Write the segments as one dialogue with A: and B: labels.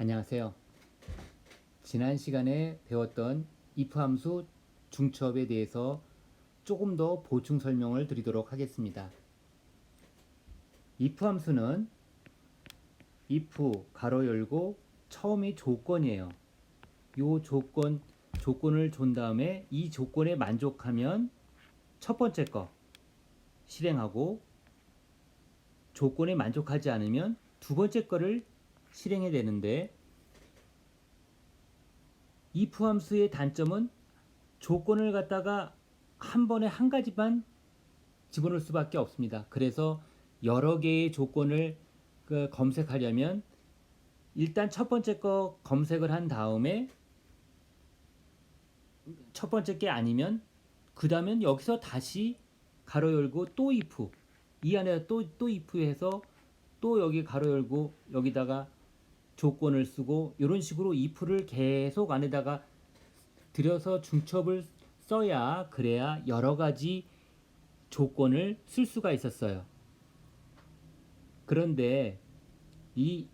A: 안녕하세요. 지난 시간에 배웠던 if 함수 중첩에 대해서 조금 더 보충 설명을 드리도록 하겠습니다. if 함수는 if 가로 열고 처음이 조건이에요. 요 조건 조건을 준 다음에 이 조건에 만족하면 첫 번째 거 실행하고 조건에 만족하지 않으면 두 번째 거를 실행해야 되는데 if 함수의 단점은 조건을 갖다가 한 번에 한 가지만 집어넣을 수밖에 없습니다. 그래서 여러 개의 조건을 그 검색하려면 일단 첫 번째 거 검색을 한 다음에 첫 번째 게 아니면 그 다음엔 여기서 다시 가로 열고 또 if 이 안에 또또 if 해서 또 여기 가로 열고 여기다가 조건을 쓰고 이런 식으로 if를 계속 안에다가 들여서 중첩을 써야 그래야 여러 가지 조건을 쓸 수가 있었어요. 그런데 이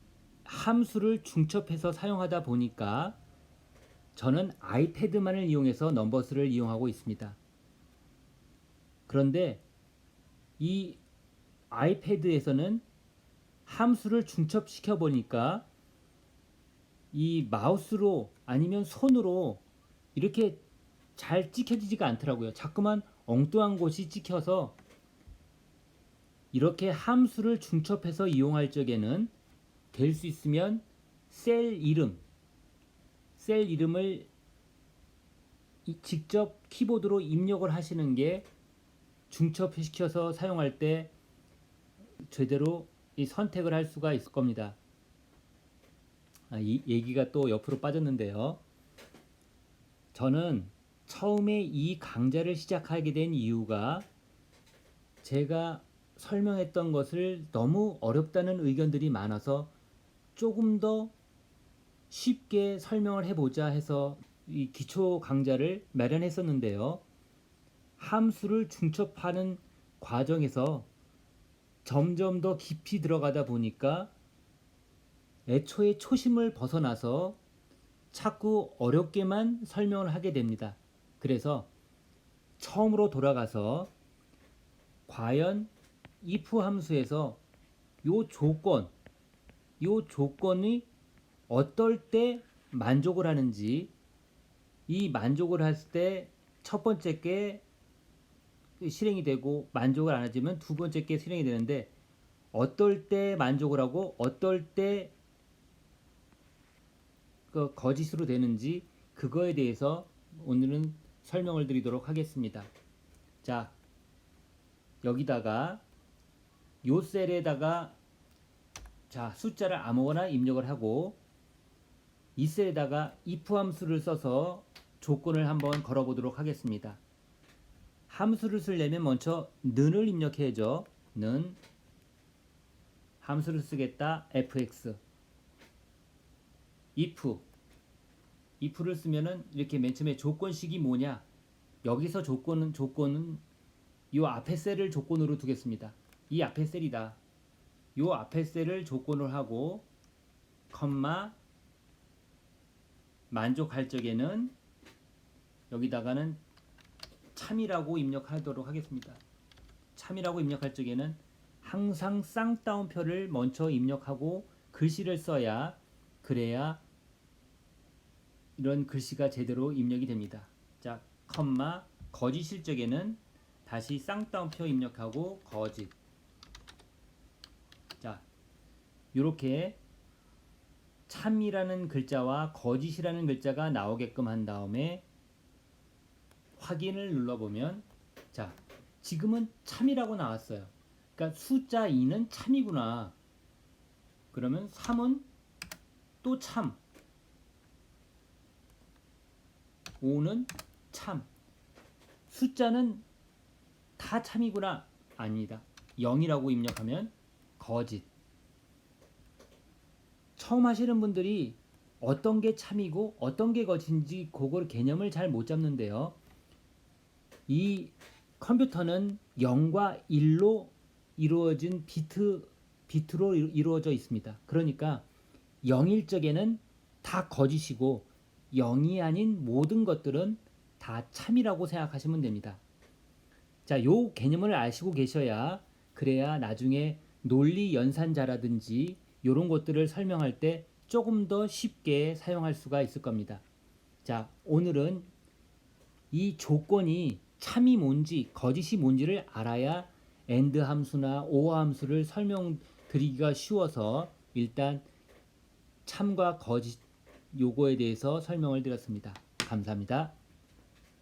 A: 함수를 중첩해서 사용하다 보니까 저는 아이패드만을 이용해서 넘버스를 이용하고 있습니다. 그런데 이 아이패드에서는 함수를 중첩시켜 보니까 이 마우스로 아니면 손으로 이렇게 잘 찍혀지지가 않더라고요. 자꾸만 엉뚱한 곳이 찍혀서 이렇게 함수를 중첩해서 이용할 적에는 될 수 있으면 셀 이름, 셀 이름을 이- 직접 키보드로 입력을 하시는 게 중첩시켜서 사용할 때 제대로 이 선택을 할 수가 있을 겁니다. 아, 이 얘기가 또 옆으로 빠졌는데요. 저는 처음에 이 강좌를 시작하게 된 이유가 제가 설명했던 것을 너무 어렵다는 의견들이 많아서 조금 더 쉽게 설명을 해보자 해서 이 기초 강좌를 마련했었는데요. 함수를 중첩하는 과정에서 점점 더 깊이 들어가다 보니까 애초에 초심을 벗어나서 자꾸 어렵게만 설명을 하게 됩니다. 그래서 처음으로 돌아가서 과연 if 함수에서 요 조건, 요 조건이 어떨 때 만족을 하는지 이 만족을 했을 때 첫 번째 게 실행이 되고 만족을 안 하지만 두 번째 게 실행이 되는데 어떨 때 만족을 하고 어떨 때그 거짓으로 되는지 그거에 대해서 오늘은 설명을 드리도록 하겠습니다. 자, 여기다가 요 셀에다가 자, 숫자를 아무거나 입력을 하고 이 셀에다가 if 함수를 써서 조건을 한번 걸어 보도록 하겠습니다. 함수를 쓰려면 먼저 는을 입력해야죠. 는 함수를 쓰겠다 fx if if를 쓰면은 이렇게 맨 처음에 조건식이 뭐냐? 여기서 조건은 조건은 이 앞에 셀을 조건으로 두겠습니다. 이 앞에 셀이다. 요 앞에 셀을 조건으로 하고 컴마 만족할 적에는 여기다가는 참이라고 입력하도록 하겠습니다. 참이라고 입력할 적에는 항상 쌍따옴표를 먼저 입력하고 글씨를 써야 그래야 이런 글씨가 제대로 입력이 됩니다. 자, 컴마 거짓일 적에는 다시 쌍따옴표 입력하고 거짓. 자, 이렇게 참이라는 글자와 거짓이라는 글자가 나오게끔 한 다음에 확인을 눌러보면 자, 지금은 참이라고 나왔어요. 그러니까 숫자 2는 참이구나. 그러면 3은 또 참. 5는 참. 숫자는 다 참이구나. 아니다. 0이라고 입력하면 거짓. 처음 하시는 분들이 어떤 게 참이고 어떤 게 거짓인지 그걸 개념을 잘 못 잡는데요. 이 컴퓨터는 0과 1로 이루어진 비트 비트로 이루- 이루어져 있습니다. 그러니까 영일 적에는 다 거짓이고 영이 아닌 모든 것들은 다 참이라고 생각하시면 됩니다. 자, 요 개념을 아시고 계셔야 그래야 나중에 논리 연산자라든지 이런 것들을 설명할 때 조금 더 쉽게 사용할 수가 있을 겁니다. 자, 오늘은 이 조건이 참이 뭔지 거짓이 뭔지를 알아야 엔드 함수나 오어 함수를 설명드리기가 쉬워서 일단 참과 거짓 요거에 대해서 설명을 드렸습니다. 감사합니다.